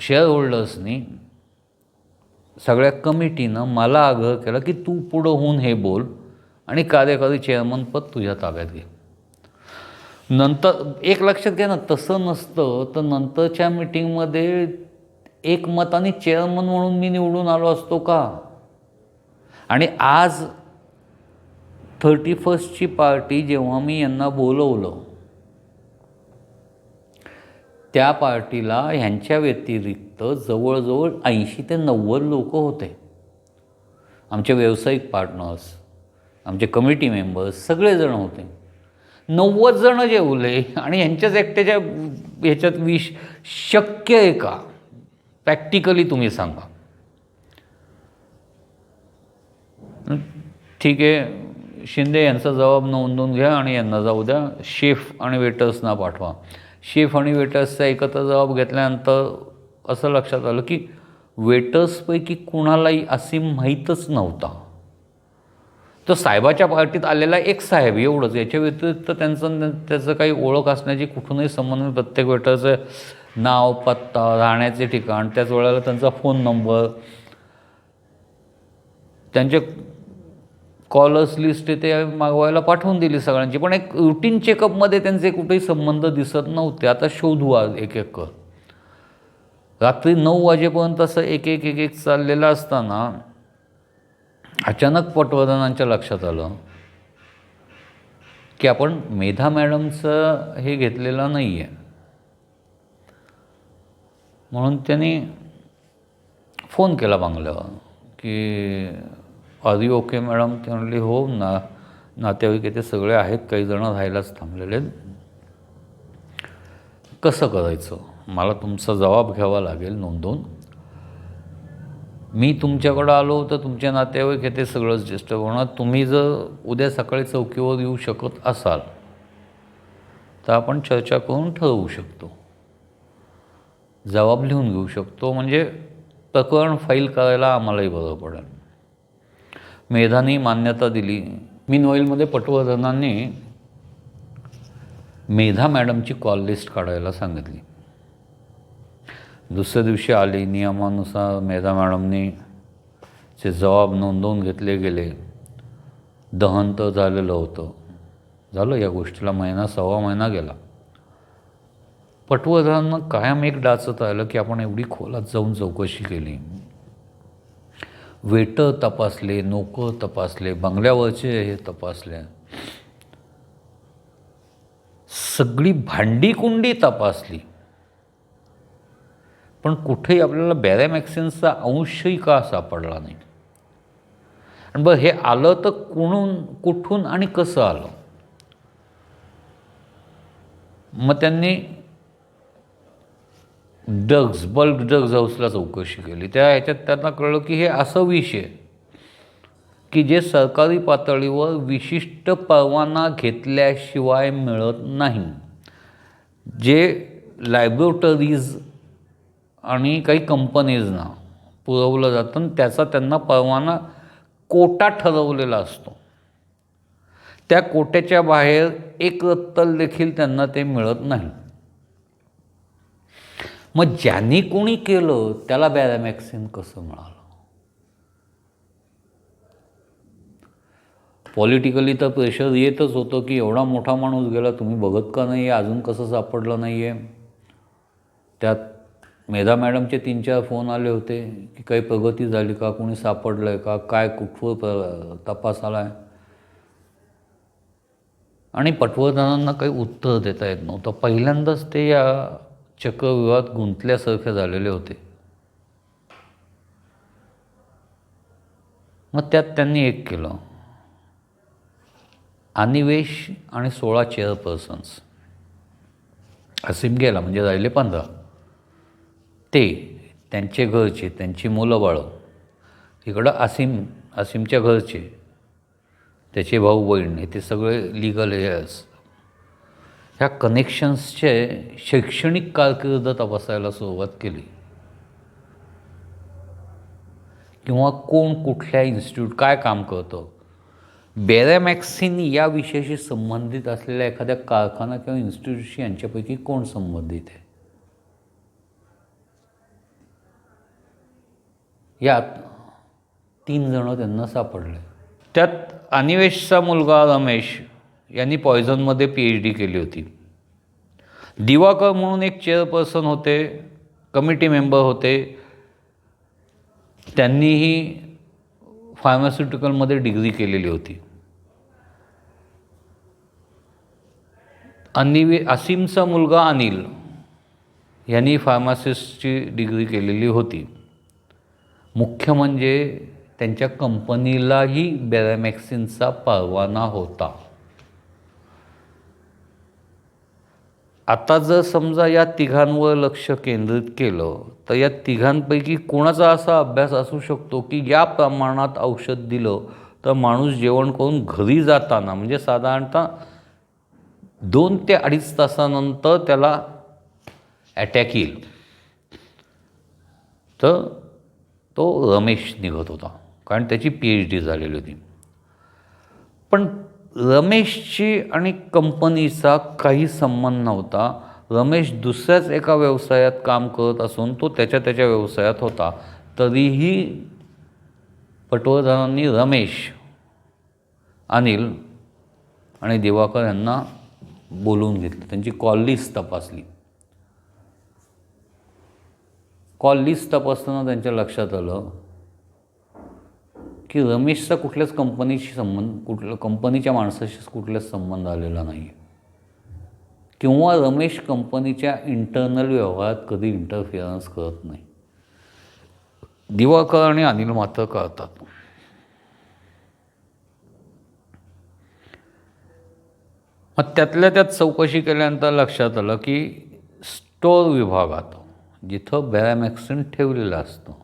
Share होल्डर्सनी सगळ्या कमिटीनं मला आग्रह केला की तू पुढं होऊन हे बोल आणि कार्यकारी चेअरमनपद तुझ्या ताब्यात घे. नंतर एक लक्षात घ्या ना तसं नसतं तर नंतरच्या मिटिंगमध्ये एक मताने चेअरमन म्हणून मी निवडून आलो असतो का? आणि आज थर्टी फर्स्टची पार्टी जेव्हा मी यांना बोलवलं त्या पार्टीला ह्यांच्या व्यतिरिक्त जवळजवळ ऐंशी ते नव्वद लोक होते. आमचे व्यावसायिक पार्टनर्स आमचे कमिटी मेंबर्स सगळेजण होते. नव्वद जणं जेवले आणि ह्यांच्याच एकट्याच्या ह्याच्यात विष शक्य आहे का? प्रॅक्टिकली तुम्ही सांगा. ठीक आहे. शिंदे यांचा जबाब नोंदवून घ्या आणि यांना जाऊ द्या. शेफ आणि वेटर्सना पाठवा. शेफ आणि वेटर्सचा एकत्र जबाब घेतल्यानंतर असं लक्षात आलं की वेटर्सपैकी कुणालाही असीम माहीतच नव्हता तर साहेबाच्या पार्टीत आलेला एक साहेब एवढंच याच्या व्यतिरिक्त त्यांचं त्याचं काही ओळख असण्याची कुठूनही संबंध नाही. प्रत्येक वेटरचं नाव पत्ता राहण्याचे ठिकाण त्याच वेळेला त्यांचा फोन नंबर त्यांचे कॉलर्स लिस्ट ते मागवायला पाठवून दिली सगळ्यांची. पण एक रुटीन चेकअपमध्ये त्यांचे कुठेही संबंध दिसत नव्हते. आता शोधू आज एक एक. कर रात्री नऊ वाजेपर्यंत असं एक एक एक एक चाललेलं असताना अचानक पटवर्धनांच्या लक्षात आलं की आपण मेधा मॅडमचं हे घेतलेलं नाही आहे म्हणून त्यांनी फोन केला बांगल्यावर की आधी ओके मॅडम ते म्हणले हो ना नातेवाईक येथे सगळे आहेत काही जण राहायलाच थांबलेले आहेत. कसं करायचं? मला तुमचा जबाब घ्यावा लागेल नोंदवून मी तुमच्याकडं आलो तर तुमच्या नातेवाईक येथे सगळंच डिस्टर्ब होणार. तुम्ही जर उद्या सकाळी चौकीवर येऊ शकत असाल तर आपण चर्चा करून ठरवू शकतो. जबाब लिहून घेऊ शकतो. म्हणजे प्रकरण फाईल करायला आम्हालाही बरं पडेल. मेधाने मान्यता दिली. मीनवाईलमध्ये पटवर्धनांनी मेधा मॅडमची कॉल लिस्ट काढायला सांगितली. दुसऱ्या दिवशी आली नियमानुसार मेधा मॅडमनी चे जबाब नोंदवून घेतले गेले. दहन तर झालेलं होतं. झालं या गोष्टीला महिना सव्वा महिना गेला. पटवर्धनांना कायम एक डाचत आलं की आपण एवढी खोलात जाऊन चौकशी केली. वेटर तपासले नोकं तपासले बंगल्यावरचे हे तपासले. सगळी भांडी कुंडी तपासली. पण कुठेही आपल्याला बॅरॅमॅक्सिनचा अंशही का सापडला नाही? आणि बरं हे आलं तर कुणून कुठून आणि कसं आलं? मग त्यांनी ड्रग्ज बल्क ड्रग्ज हाऊसला चौकशी केली. त्या ह्याच्यात त्यांना कळलं की हे असं विष आहे की जे सरकारी पातळीवर विशिष्ट परवाना घेतल्याशिवाय मिळत नाही. जे लायब्रोटरीज आणि काही कंपनीजना पुरवलं जातं आणि त्याचा त्यांना परवाना कोटा ठरवलेला असतो. त्या कोट्याच्या बाहेर एक रत्तल देखील त्यांना ते मिळत नाही. मग ज्यांनी कोणी केलं त्याला बॅरामॅक्सिन कसं मिळालं? पॉलिटिकली तर प्रेशर येतच होतं की एवढा मोठा माणूस गेला तुम्ही बघत का नाही आहे अजून कसं सापडलं नाही आहे त्यात मेधा मॅडमचे तीन चार फोन आले होते की काही प्रगती झाली का? कोणी सापडलं आहे का? काय कुठवर प्र तपास आला आहे आणि पटवर्धनांना काही उत्तर देता येत नव्हतं. पहिल्यांदाच ते या चक्रव्यूहात गुंतल्यासारखे झालेले होते. मग त्यात त्यांनी एक केलं. अनिवेश आणि सोळा चेअरपर्सन्स. असीम गेला म्हणजे राहिले पंधरा. ते त्यांचे घरचे त्यांची मुलं बाळं. इकडं असीम असीमच्या घरचे. त्याचे भाऊ बहीण हे ते सगळे लिगल हेअर्स ह्या कनेक्शन्सचे शैक्षणिक कारकीर्द तपासायला सुरुवात केली. किंवा कोण कुठल्या इन्स्टिट्यूट काय काम करतं? बेरेमॅक्सिन या विषयाशी संबंधित असलेल्या एखाद्या कारखाना किंवा इन्स्टिट्यूटशी यांच्यापैकी कोण संबंधित आहे? यात तीन जणं त्यांना सापडले. त्यात अनिवेशचा मुलगा रमेश यांनी पॉयझनमध्ये पी एच डी केली होती. दिवाकर म्हणून एक चेअरपर्सन होते कमिटी मेंबर होते. त्यांनीही फार्मास्युटिकलमध्ये डिग्री केलेली होती. अनिवे असीमचा मुलगा अनिल यांनी फार्मासिस्टची डिग्री केलेली होती. मुख्य म्हणजे त्यांच्या कंपनीलाही बॅरामॅक्सिनचा परवाना होता. आता जर समजा या तिघांवर लक्ष केंद्रित केलं तर या तिघांपैकी कोणाचा असा अभ्यास असू शकतो की या प्रमाणात औषध दिलं तर माणूस जेवण करून घरी जाताना म्हणजे साधारणतः दोन ते अडीच तासानंतर त्याला अटॅक येईल. तर तो रमेश निघत होता कारण त्याची पी एच डी झालेली होती. पण रमेशची आणि कंपनीचा काही संबंध नव्हता. रमेश दुसऱ्याच एका व्यवसायात काम करत असून तो त्याच्या त्याच्या व्यवसायात होता. तरीही पटवर्धनांनी रमेश अनिल आणि दिवाकर यांना बोलवून घेतलं. त्यांची कॉल लिस्ट तपासली. कॉल लिस्ट तपासताना त्यांच्या लक्षात आलं की रमेशचा कुठल्याच कंपनीशी संबंध कुठलं कंपनीच्या माणसाशी कुठलाच संबंध आलेला नाही किंवा रमेश कंपनीच्या इंटरनल व्यवहारात कधी इंटरफिअरन्स करत नाही. दिवाकर आणि अनिल मात्र करतात मग त्यातल्या त्यात चौकशी केल्यानंतर लक्षात आलं की स्टोअर विभागात जिथं बॅरॅमॅक्सिन ठेवलेला असतो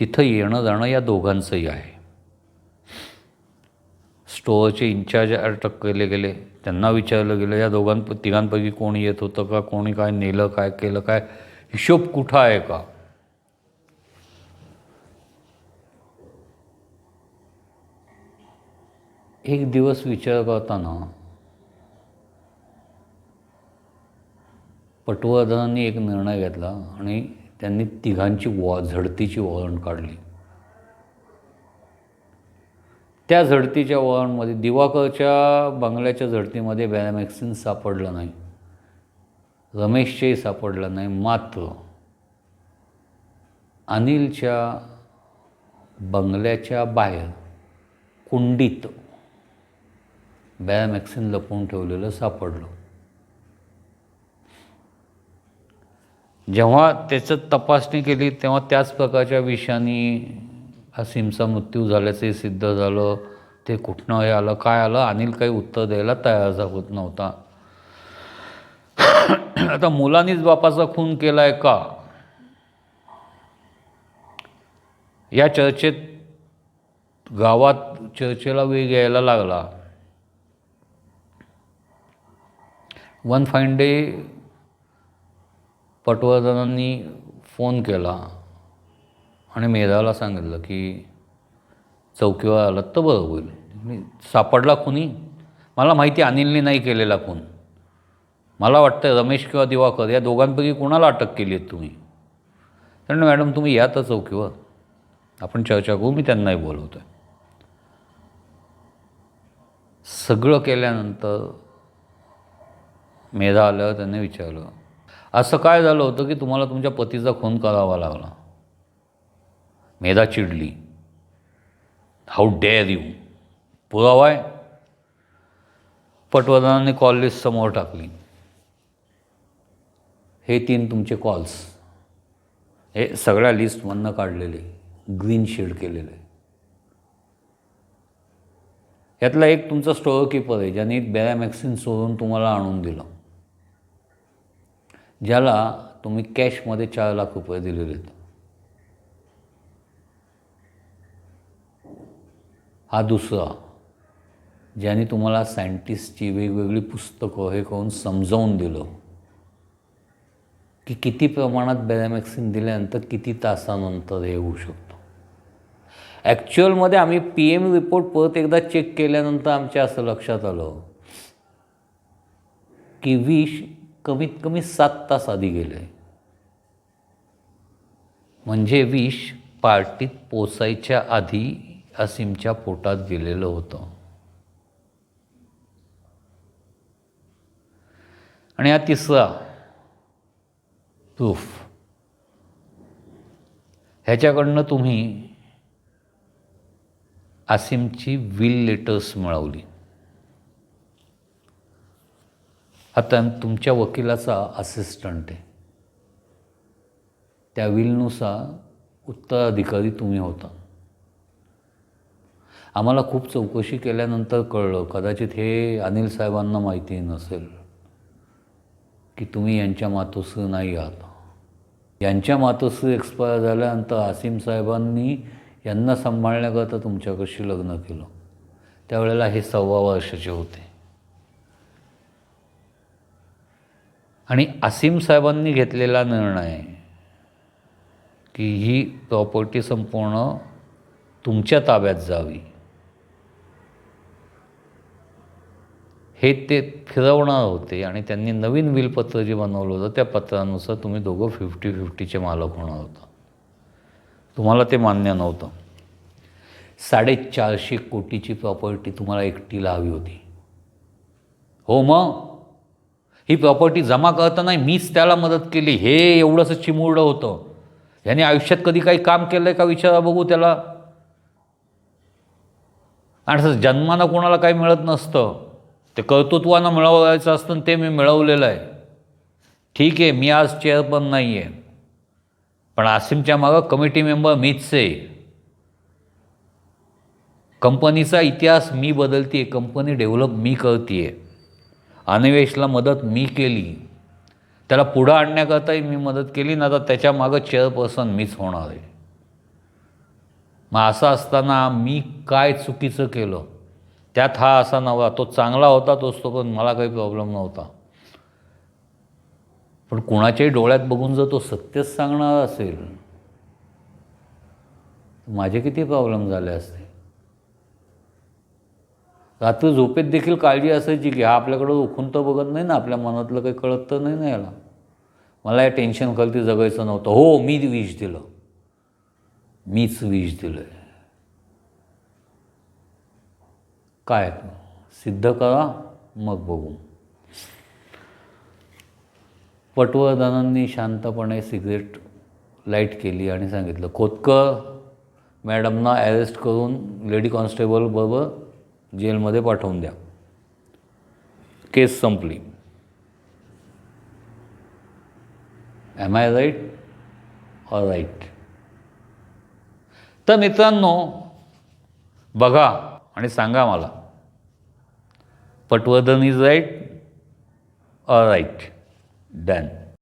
तिथं येणं जाणं या दोघांचंही आहे. स्टोअरचे इन्चार्ज अटक केले गेले. त्यांना विचारलं गेलं या दोघां तिघांपैकी कोणी येत होतं का? कोणी काय नेलं काय केलं काय? हिशोब कुठं आहे का? एक दिवस विचार करताना पटवर्धनांनी एक निर्णय घेतला आणि त्यांनी तिघांची वॉ झडतीची वळण काढली. त्या झडतीच्या वळणमध्ये दिवाकरच्या बंगल्याच्या झडतीमध्ये बॅरामॅक्सिन सापडलं नाही. रमेशचेही सापडलं नाही मात्र अनिलच्या बंगल्याच्या बाहेर कुंडीत बॅरामॅक्सिन लपवून ठेवलेलं सापडलं. जेव्हा त्याचं तपासणी केली तेव्हा त्याच प्रकारच्या विषाने असीमचा मृत्यू झाल्याचे सिद्ध झालं. ते कुठनं हे आलं काय आलं अनिल काही उत्तर द्यायला तयार होत नव्हता. आता मुलांनीच बापाचा खून केला आहे का? या चर्चेत गावात चर्चेला वेग यायला लागला. वन फाईन डे पटवर्धनांनी फोन केला आणि मेधाला सांगितलं की चौकीवर आलात तर बरं होईल. मी सापडला कुणी? मला माहिती अनिलने नाही केलेला खून. मला वाटतं रमेश किंवा दिवाकर या दोघांपैकी कोणाला अटक केली आहे तुम्ही? कारण मॅडम तुम्ही या तर चौकीवर. आपण चर्चा करू मी त्यांनाही बोलवतो आहे सगळं केल्यानंतर मेधा आल्यावर त्यांनी विचारलं असं काय झालं होतं की तुम्हाला तुमच्या पतीचा खून करावा लागला? मेधा चिडली. हाऊ डेअर यू पुरावा आहे. पटवर्धनाने कॉल लिस्ट समोर टाकली. हे तीन तुमचे कॉल्स हे सगळ्या लिस्टमधनं काढलेले. ग्रीन शेड केलेले. यातला एक तुमचा स्टोअर किपर आहे ज्यांनी बॅरामॅक्सिन सोडून तुम्हाला आणून दिलं. ज्याला तुम्ही कॅशमध्ये चार लाख रुपये दिलेले आहेत. हा दुसरा ज्याने तुम्हाला सायंटिस्टची वेगवेगळी पुस्तकं हे करून समजावून दिलं की किती प्रमाणात बॅरामॅक्सिन दिल्यानंतर किती तासानंतर हे होऊ शकतं. ॲक्च्युअलमध्ये आम्ही पी एम रिपोर्ट परत एकदा चेक केल्यानंतर आमच्या असं लक्षात आलं की विष कमीत कमी सात तास आधी गेलं. आहे म्हणजे विष पार्टीत पोचायच्या आधी असीमच्या पोटात गेलेलं होतं. आणि हा तिसरा प्रूफ. ह्याच्याकडनं तुम्ही आसिमची विल लेटर्स मिळवली. आता तुमच्या वकिलाचा असिस्टंट आहे. त्या विलनुसार उत्तराधिकारी तुम्ही होता. आम्हाला खूप चौकशी केल्यानंतर कळलं कदाचित हे अनिल साहेबांना माहिती नसेल की तुम्ही यांच्या मातोश्री नाही आहात. यांच्या मातोश्री एक्सपायर झाल्यानंतर आसिम साहेबांनी यांना सांभाळण्याकरता तुमच्याकडशी लग्न केलं. त्यावेळेला हे सव्वा वर्षाचे होते. आणि आसिम साहेबांनी घेतलेला निर्णय की ही प्रॉपर्टी संपूर्ण तुमच्या ताब्यात जावी. हे ते फिरवणार होते आणि त्यांनी नवीन विलपत्र जे बनवलं होतं त्या पत्रानुसार तुम्ही दोघं फिफ्टी फिफ्टीचे मालक होणार होता. तुम्हाला ते मान्य नव्हतं. साडेचारशे कोटीची प्रॉपर्टी तुम्हाला एकटीला हवी होती. हो मग? ही प्रॉपर्टी जमा करताना मीच त्याला मदत केली. हे एवढंसं चिमुरडं होतं. ह्याने आयुष्यात कधी काही काम केलं आहे का विचारा बघू त्याला. आणि असं जन्मानं कोणाला काही मिळत नसतं. ते कर्तृत्वानं मिळवायचं असतं आणि ते मी मिळवलेलं आहे. ठीक आहे मी आज चेअरपन नाही आहे पण आसिमच्या मागं कमिटी मेंबर मीच आहे. कंपनीचा इतिहास मी बदलते कंपनी डेव्हलप मी करते आहे अनिवेशला मदत मी केली. त्याला पुढं आणण्याकरताही मी मदत केली ना तर त्याच्या मागं चेअरपर्सन मीच होणार आहे. मग असं असताना मी काय चुकीचं केलं? त्यात हा असा नव्हता तो चांगला होता तोच तो पण मला काही प्रॉब्लेम नव्हता. पण कुणाच्याही डोळ्यात बघून जर तो सत्यच सांगणार असेल माझे किती प्रॉब्लेम झाले असते? रात्री झोपेत देखील काळजी असायची की हा आपल्याकडं उखून तर बघत नाही ना आपल्या मनातलं काही कळत तर नाही ना याला. मला या टेन्शन खालती जगायचं नव्हतं. हो मी विष दिलं. मीच विष दिलं आहे काय? सिद्ध करा मग बघू. पटवर्धनांनी शांतपणे सिगरेट लाइट केली आणि सांगितलं खोतकर मॅडमना अरेस्ट करून लेडी कॉन्स्टेबल बरोबर जेलमध्ये पाठवून द्या. केस संपली. Am I right or right तर मित्रांनो बघा आणि सांगा मला Patwardhan is right or right done